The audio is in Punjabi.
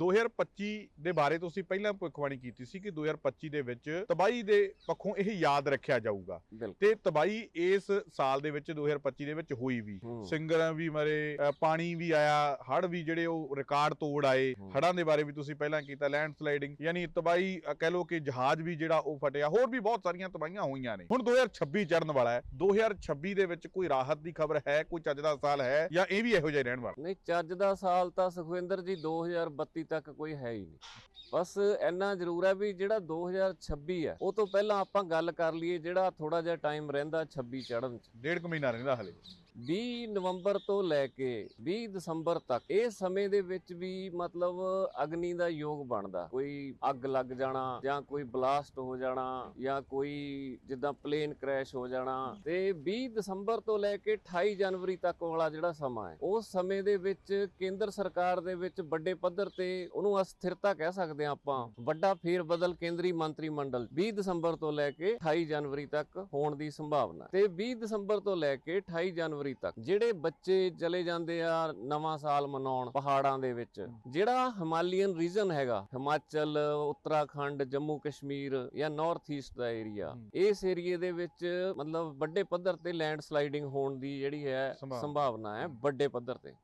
2025 ਦੇ ਬਾਰੇ ਤੁਸੀਂ ਪਹਿਲਾਂ ਭਵਿੱਖਬਾਣੀ ਕੀਤੀ ਸੀ ਕਿ 2025 ਦੇ ਵਿੱਚ ਤਬਾਹੀ ਦੇ ਪੱਖੋਂ ਇਹ ਯਾਦ ਰੱਖਿਆ ਜਾਊਗਾ। ਤੇ ਤਬਾਹੀ ਇਸ ਸਾਲ ਦੇ ਵਿੱਚ 2025 ਦੇ ਵਿੱਚ ਹੋਈ ਵੀ। ਸਿੰਗਰਾਂ ਵੀ ਮਰੇ ਪਾਣੀ ਵੀ ਆਇਆ ਹੜ੍ਹ ਵੀ ਜਿਹੜੇ ਉਹ ਰਿਕਾਰਡ ਤੋੜ ਆਏ। ਹੂੰ। ਹੜ੍ਹਾਂ ਦੇ ਬਾਰੇ ਵੀ ਤੁਸੀਂ ਪਹਿਲਾਂ ਕੀਤਾ ਲੈਂਡ ਸਲਾਈਡਿੰਗ ਯਾਨੀ ਤਬਾਹੀ ਅ, ਕਹਿ ਲਓ ਕਿ ਜਹਾਜ਼ ਵੀ ਜਿਹੜਾ ਉਹ ਫਟਿਆ ਹੋਰ ਵੀ ਬਹੁਤ ਸਾਰੀਆਂ ਤਬਾਹੀਆਂ ਹੋਈਆਂ ਨੇ। ਹੁਣ 2026 ਚੜਨ ਵਾਲਾ ਹੈ। 2026 ਦੇ ਵਿੱਚ ਕੋਈ ਰਾਹਤ ਦੀ ਖਬਰ ਹੈ ਕੋਈ ਚੱਜ ਦਾ ਸਾਲ ਹੈ ਜਾਂ ਇਹ ਵੀ ਇਹੋ ਜਿਹਾ ਹੀ ਰਹਿਣ ਵਾਲਾ? ਨਹੀਂ ਚੱਜ ਦਾ ਸਾਲ ਤਾਂ ਸੁਖਵਿੰਦਰ ਜੀ 2032 ਤੱਕ ਕੋਈ ਹੈ ਹੀ ਨਹੀਂ। ਬਸ ਇੰਨਾ ਜ਼ਰੂਰ ਹੈ ਵੀ ਜਿਹੜਾ 2026 ਹੈ, ਉਹ ਤੋਂ ਪਹਿਲਾਂ ਆਪਾਂ ਗੱਲ ਕਰ ਲਈਏ ਜਿਹੜਾ ਥੋੜਾ ਜਿਹਾ ਟਾਈਮ ਰਹਿੰਦਾ 26 ਚੜਨ ਚ। ਡੇਢ ਕੁ ਮਹੀਨਾ ਰਹਿੰਦਾ ਹਲੇ। 20 ਨਵੰਬਰ ਤੋਂ ਲੈ ਕੇ 20 ਦਸੰਬਰ ਤੱਕ, ਇਹ ਸਮੇਂ ਦੇ ਵਿੱਚ ਵੀ ਮਤਲਬ ਅਗਨੀ ਦਾ ਯੋਗ ਬਣਦਾ। ਕੋਈ ਅੱਗ ਲੱਗ ਜਾਣਾ ਜਾਂ ਕੋਈ ਬਲਾਸਟ ਹੋ ਜਾਣਾ ਜਾਂ ਕੋਈ ਜਿੱਦਾਂ ਪਲੇਨ ਕ੍ਰੈਸ਼ ਹੋ ਜਾਣਾ। ਤੇ 20 ਦਸੰਬਰ ਤੋਂ ਲੈ ਕੇ 28 ਜਨਵਰੀ ਤੱਕ ਵਾਲਾ ਜਿਹੜਾ ਸਮਾਂ ਹੈ, ਉਸ ਸਮੇਂ ਦੇ ਵਿੱਚ ਕੇਂਦਰ ਸਰਕਾਰ ਦੇ ਵਿੱਚ ਵੱਡੇ ਪੱਧਰ ਤੇ ਉਹਨੂੰ ਅਸਥਿਰਤਾ ਕਹਿ ਸਕਦੇ ਹਾਂ ਆਪਾਂ। ਵੱਡਾ ਫੇਰ ਬਦਲ ਕੇਂਦਰੀ ਮੰਤਰੀ ਮੰਡਲ 20 ਦਸੰਬਰ ਤੋਂ ਲੈ ਕੇ 28 ਜਨਵਰੀ ਤੱਕ ਹੋਣ ਦੀ ਸੰਭਾਵਨਾ। ਤੇ 20 ਦਸੰਬਰ ਤੋਂ ਲੈ ਕੇ 28 ਜਨਵਰੀ ਤੱਕ ਜਿਹੜੇ ਬੱਚੇ ਚਲੇ ਜਾਂਦੇ ਆ ਨਵਾਂ ਸਾਲ ਮਨਾਉਣ ਪਹਾੜਾਂ ਦੇ ਵਿੱਚ ਜਿਹੜਾ ਹਿਮਾਲੀਅਨ ਰੀਜਨ ਹੈਗਾ ਹਿਮਾਚਲ ਉੱਤਰਾਖੰਡ ਜੰਮੂ ਕਸ਼ਮੀਰ ਜਾਂ ਨਾਰਥ ਈਸਟ ਦਾ ਏਰੀਆ। ਇਸ ਏਰੀਏ ਦੇ ਵਿੱਚ ਮਤਲਬ ਵੱਡੇ ਪੱਧਰ ਤੇ ਲੈਂਡ ਸਲਾਈਡਿੰਗ ਹੋਣ ਦੀ ਜਿਹੜੀ ਹੈ। ਸੰਭਾਵਨਾ ਹੈ ਵੱਡੇ ਪੱਧਰ ਤੇ